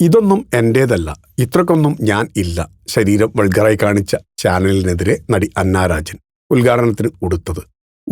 ഇതൊന്നും എന്റേതല്ല ഇത്രക്കൊന്നും ഞാൻ ഇല്ല. ശരീരം വൾഗറായി കാണിച്ച ചാനലിനെതിരെ നടി അന്നാരാജൻ ഉദ്ഘാടനത്തിന് ഉടുത്തത്.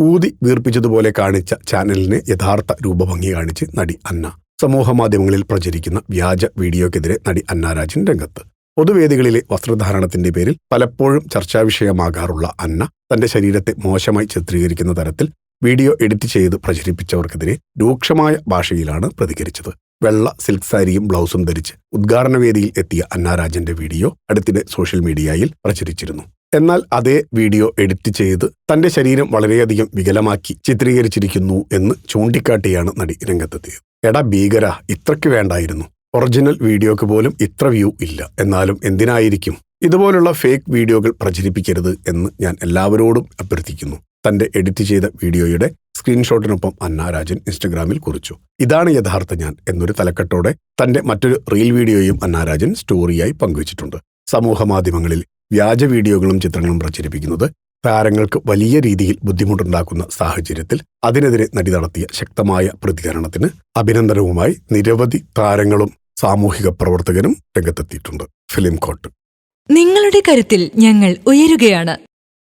ഊതി വീർപ്പിച്ചതുപോലെ കാണിച്ച ചാനലിന് യഥാർത്ഥ രൂപഭംഗി കാണിച്ച് നടി അന്ന. സമൂഹമാധ്യമങ്ങളിൽ പ്രചരിക്കുന്ന വ്യാജ വീഡിയോക്കെതിരെ നടി അന്നാരാജൻ രംഗത്ത്. പൊതുവേദികളിലെ വസ്ത്രധാരണത്തിന്റെ പേരിൽ പലപ്പോഴും ചർച്ചാവിഷയമാകാറുള്ള അന്ന തന്റെ ശരീരത്തെ മോശമായി ചിത്രീകരിക്കുന്ന തരത്തിൽ വീഡിയോ എഡിറ്റ് ചെയ്ത് പ്രചരിപ്പിച്ചവർക്കെതിരെ രൂക്ഷമായ ഭാഷയിലാണ് പ്രതികരിച്ചത്. വെള്ള സിൽക്ക് സാരിയും ബ്ലൗസും ധരിച്ച് ഉദ്ഘാടന വേദിയിൽ എത്തിയ അന്നാരാജന്റെ വീഡിയോ അടുത്തിടെ സോഷ്യൽ മീഡിയയിൽ പ്രചരിച്ചിരുന്നു. എന്നാൽ അതേ വീഡിയോ എഡിറ്റ് ചെയ്ത് തന്റെ ശരീരം വളരെയധികം വികലമാക്കി ചിത്രീകരിച്ചിരിക്കുന്നു എന്ന് ചൂണ്ടിക്കാട്ടിയാണ് നടി രംഗത്തെത്തിയത്. എടാ ഭീകര ഇത്രയ്ക്ക് വേണ്ടായിരുന്നു. ഒറിജിനൽ വീഡിയോക്ക് പോലും ഇത്ര വ്യൂ ഇല്ല. എന്നാലും എന്തിനായിരിക്കും? ഇതുപോലുള്ള ഫേക്ക് വീഡിയോകൾ പ്രചരിപ്പിക്കരുത് എന്ന് ഞാൻ എല്ലാവരോടും അഭ്യർത്ഥിക്കുന്നു. തന്റെ എഡിറ്റ് ചെയ്ത വീഡിയോയുടെ സ്ക്രീൻഷോട്ടിനൊപ്പം അന്നാരാജൻ ഇൻസ്റ്റഗ്രാമിൽ കുറിച്ചു. ഇതാണ് യഥാർത്ഥ ഞാൻ എന്നൊരു തലക്കെട്ടോടെ തന്റെ മറ്റൊരു റീൽ വീഡിയോയും അന്നാരാജൻ സ്റ്റോറിയായി പങ്കുവച്ചിട്ടുണ്ട്. സമൂഹ മാധ്യമങ്ങളിൽ വ്യാജ വീഡിയോകളും ചിത്രങ്ങളും പ്രചരിപ്പിക്കുന്നത് താരങ്ങൾക്ക് വലിയ രീതിയിൽ ബുദ്ധിമുട്ടുണ്ടാക്കുന്ന സാഹചര്യത്തിൽ അതിനെതിരെ നടി നടത്തിയ ശക്തമായ പ്രതികരണത്തിന് അഭിനന്ദനവുമായി നിരവധി താരങ്ങളും സാമൂഹിക പ്രവർത്തകരും രംഗത്തെത്തിയിട്ടുണ്ട്. ഫിലിം കോട്ട്. നിങ്ങളുടെ കരുത്തിൽ ഞങ്ങൾ ഉയരുകയാണ്.